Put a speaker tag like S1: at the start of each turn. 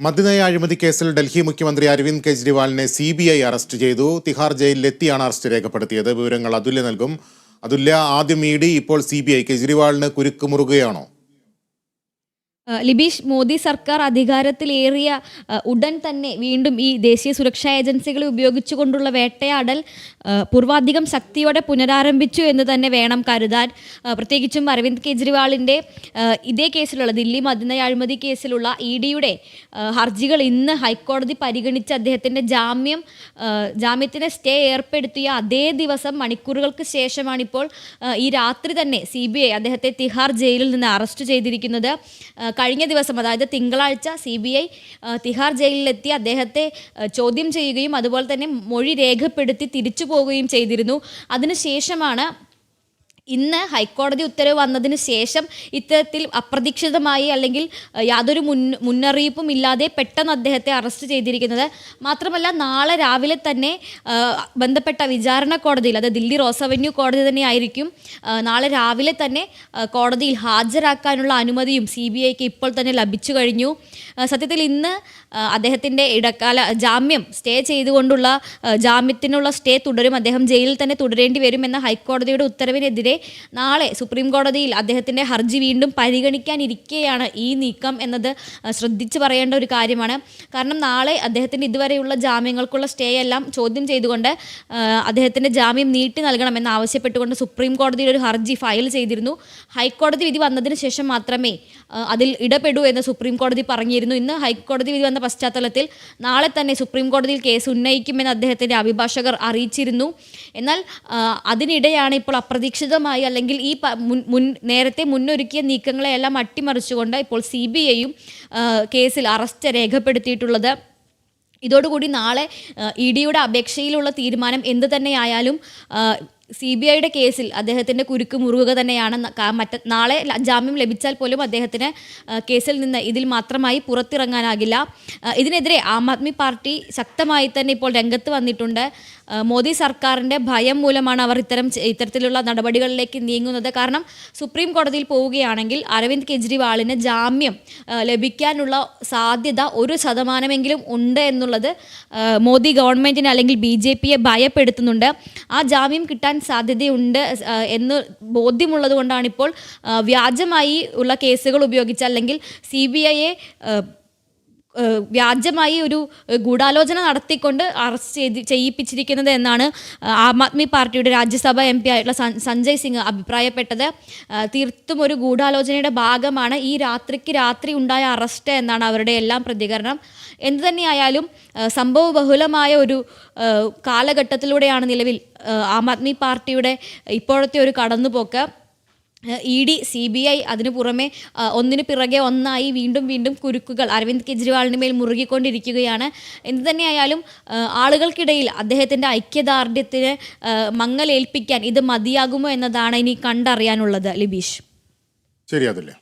S1: മദ്യനയ അഴിമതി കേസിൽ ഡൽഹി മുഖ്യമന്ത്രി അരവിന്ദ് കെജ്രിവാളിനെ സി ബി ഐ അറസ്റ്റ് ചെയ്തു. തിഹാർ ജയിലിലെത്തിയാണ് അറസ്റ്റ് രേഖപ്പെടുത്തിയത്. വിവരങ്ങൾ അതുല്യ നൽകും. അതുല്യ ആദ്യം ഇ ഡി ഇപ്പോൾ സി ബി ഐ. കെജ്രിവാളിന് കുരുക്കുമുറുകയാണോ
S2: ആ, ലിബീഷ് മോദി സർക്കാർ അധികാരത്തിലേറിയ ഉടൻ തന്നെ വീണ്ടും ഈ ദേശീയ സുരക്ഷാ ഏജൻസികളെ ഉപയോഗിച്ചുകൊണ്ടുള്ള വേട്ടയാടൽ പൂർവാധികം ശക്തിയോടെ പുനരാരംഭിച്ചു എന്ന് തന്നെ വേണം കരുതാൻ. പ്രത്യേകിച്ചും അരവിന്ദ് കെജ്രിവാളിന്റെ ഇതേ കേസിലുള്ള ദില്ലി മദ്യനയ അഴിമതി കേസിലുള്ള ഇ ഡിയുടെ ഹർജികൾ ഇന്ന് ഹൈക്കോടതി പരിഗണിച്ച് അദ്ദേഹത്തിന്റെ ജാമ്യം ജാമ്യത്തിന് സ്റ്റേ ഏർപ്പെടുത്തിയ അതേ ദിവസം മണിക്കൂറുകൾക്ക് ശേഷമാണിപ്പോൾ ഈ രാത്രി തന്നെ സി ബി ഐ അദ്ദേഹത്തെ തിഹാർ ജയിലിൽ നിന്ന് അറസ്റ്റ് ചെയ്തിരിക്കുന്നത്. കഴിഞ്ഞ ദിവസം അതായത് തിങ്കളാഴ്ച സി ബി ഐ തിഹാർ ജയിലിലെത്തി അദ്ദേഹത്തെ ചോദ്യം ചെയ്യുകയും അതുപോലെ തന്നെ മൊഴി രേഖപ്പെടുത്തി തിരിച്ചു പോവുകയും ചെയ്തിരുന്നു. അതിനുശേഷമാണ് ഇന്ന് ഹൈക്കോടതി ഉത്തരവ് വന്നതിന് ശേഷം ഇത്തരത്തിൽ അപ്രതീക്ഷിതമായി അല്ലെങ്കിൽ യാതൊരു മുൻ മുന്നറിയിപ്പും ഇല്ലാതെ പെട്ടെന്ന് അദ്ദേഹത്തെ അറസ്റ്റ് ചെയ്തിരിക്കുന്നത്. മാത്രമല്ല നാളെ രാവിലെ തന്നെ ബന്ധപ്പെട്ട വിചാരണ കോടതിയിൽ അത് ദില്ലി റോസ് അവന്യൂ കോടതി തന്നെ ആയിരിക്കും നാളെ രാവിലെ തന്നെ കോടതിയിൽ ഹാജരാക്കാനുള്ള അനുമതിയും സി ബി ഐക്ക് ഇപ്പോൾ തന്നെ ലഭിച്ചു കഴിഞ്ഞു. സത്യത്തിൽ ഇന്ന് അദ്ദേഹത്തിന്റെ ഇടക്കാല ജാമ്യം സ്റ്റേ ചെയ്തുകൊണ്ടുള്ള ജാമ്യത്തിനുള്ള സ്റ്റേ തുടരും. അദ്ദേഹം ജയിലിൽ തന്നെ തുടരേണ്ടി വരുമെന്ന ഹൈക്കോടതിയുടെ ഉത്തരവിനെതിരെ നാളെ സുപ്രീം കോടതിയിൽ അദ്ദേഹത്തിന്റെ ഹർജി വീണ്ടും പരിഗണിക്കാനിരിക്കെയാണ് ഈ നീക്കം എന്നത് ശ്രദ്ധിച്ചു പറയേണ്ട ഒരു കാര്യമാണ്. കാരണം നാളെ അദ്ദേഹത്തിന്റെ ഇതുവരെയുള്ള ജാമ്യങ്ങൾക്കുള്ള സ്റ്റേ എല്ലാം ചോദ്യം ചെയ്തുകൊണ്ട് അദ്ദേഹത്തിന്റെ ജാമ്യം നീട്ടി നൽകണമെന്ന് ആവശ്യപ്പെട്ടുകൊണ്ട് സുപ്രീം കോടതിയിൽ ഒരു ഹർജി ഫയൽ ചെയ്തിരുന്നു. ഹൈക്കോടതി വിധി വന്നതിന് ശേഷം മാത്രമേ അതിൽ ഇടപെടൂ എന്ന് സുപ്രീം കോടതി പറഞ്ഞിരുന്നു. ഇന്ന് ഹൈക്കോടതി വിധി വന്ന പശ്ചാത്തലത്തിൽ നാളെ തന്നെ സുപ്രീം കോടതിയിൽ കേസ് ഉന്നയിക്കുമെന്ന് അദ്ദേഹത്തിന്റെ അഭിഭാഷകർ അറിയിച്ചിരുന്നു. എന്നാൽ അതിനിടെയാണ് ഇപ്പോൾ അപ്രതീക്ഷിതമായി അല്ലെങ്കിൽ ഈ മുൻ നേരത്തെ മുന്നൊരുക്കിയ നീക്കങ്ങളെയെല്ലാം അട്ടിമറിച്ചുകൊണ്ട് ഇപ്പോൾ സി ബി ഐയും കേസിൽ അറസ്റ്റ് രേഖപ്പെടുത്തിയിട്ടുള്ളത്. ഇതോടുകൂടി നാളെ ഇ ഡിയുടെ അപേക്ഷയിലുള്ള തീരുമാനം എന്ത് തന്നെയായാലും സി ബി ഐയുടെ കേസിൽ അദ്ദേഹത്തിന്റെ കുരുക്ക് മുറുകുക തന്നെയാണ് മറ്റ നാളെ ജാമ്യം ലഭിച്ചാൽ പോലും അദ്ദേഹത്തിന് കേസിൽ നിന്ന് ഇതിൽ മാത്രമായി പുറത്തിറങ്ങാനാകില്ല. ഇതിനെതിരെ ആം ആദ്മി പാർട്ടി ശക്തമായി തന്നെ ഇപ്പോൾ രംഗത്ത് വന്നിട്ടുണ്ട്. മോദി സർക്കാരിന്റെ ഭയം മൂലമാണ് അവർ ഇത്തരം ഇത്തരത്തിലുള്ള നടപടികളിലേക്ക് നീങ്ങുന്നത്. കാരണം സുപ്രീം കോടതിയിൽ പോവുകയാണെങ്കിൽ അരവിന്ദ് കെജ്രിവാളിന് ജാമ്യം ലഭിക്കാനുള്ള സാധ്യത ഒരു ശതമാനമെങ്കിലും ഉണ്ട് എന്നുള്ളത് മോദി ഗവൺമെന്റിനെ അല്ലെങ്കിൽ ബി ഭയപ്പെടുത്തുന്നുണ്ട്. ആ ജാമ്യം കിട്ടാൻ സാധ്യതയുണ്ട് എന്ന് ബോധ്യമുള്ളത് കൊണ്ടാണ് ഇപ്പോൾ വ്യാജമായി ഉള്ള കേസുകൾ ഉപയോഗിച്ച് അല്ലെങ്കിൽ സി ബി ഐയെ വ്യാജമായി ഒരു ഗൂഢാലോചന നടത്തിക്കൊണ്ട് അറസ്റ്റ് ചെയ്ത് ചെയ്യിപ്പിച്ചിരിക്കുന്നത് എന്നാണ് ആം ആദ്മി പാർട്ടിയുടെ രാജ്യസഭ എം പി ആയിട്ടുള്ള സഞ്ജയ് സിംഗ് അഭിപ്രായപ്പെട്ടത്. തീർത്തും ഒരു ഗൂഢാലോചനയുടെ ഭാഗമാണ് ഈ രാത്രിക്ക് രാത്രി ഉണ്ടായ അറസ്റ്റ് എന്നാണ് അവരുടെ എല്ലാം പ്രതികരണം. എന്തു തന്നെയായാലും സംഭവ ബഹുലമായ ഒരു കാലഘട്ടത്തിലൂടെയാണ് നിലവിൽ ആം ആദ്മി പാർട്ടിയുടെ ഇപ്പോഴത്തെ ഒരു കടന്നുപോക്ക്. E D C B I അതിനു പുറമെ ഒന്നിന് പിറകെ ഒന്നായി വീണ്ടും വീണ്ടും കുരുക്കുകൾ അരവിന്ദ് കെജ്രിവാളിന് മേൽ മുറുകിക്കൊണ്ടിരിക്കുകയാണ്. എന്തു തന്നെയായാലും ആളുകൾക്കിടയിൽ അദ്ദേഹത്തിന്റെ ഐക്യദാർഢ്യത്തിന് മങ്ങലേൽപ്പിക്കാൻ ഇത് മതിയാകുമോ എന്നതാണ് ഇനി കണ്ടറിയാനുള്ളത് ലിബീഷ്.
S1: ശരി അതുല്യ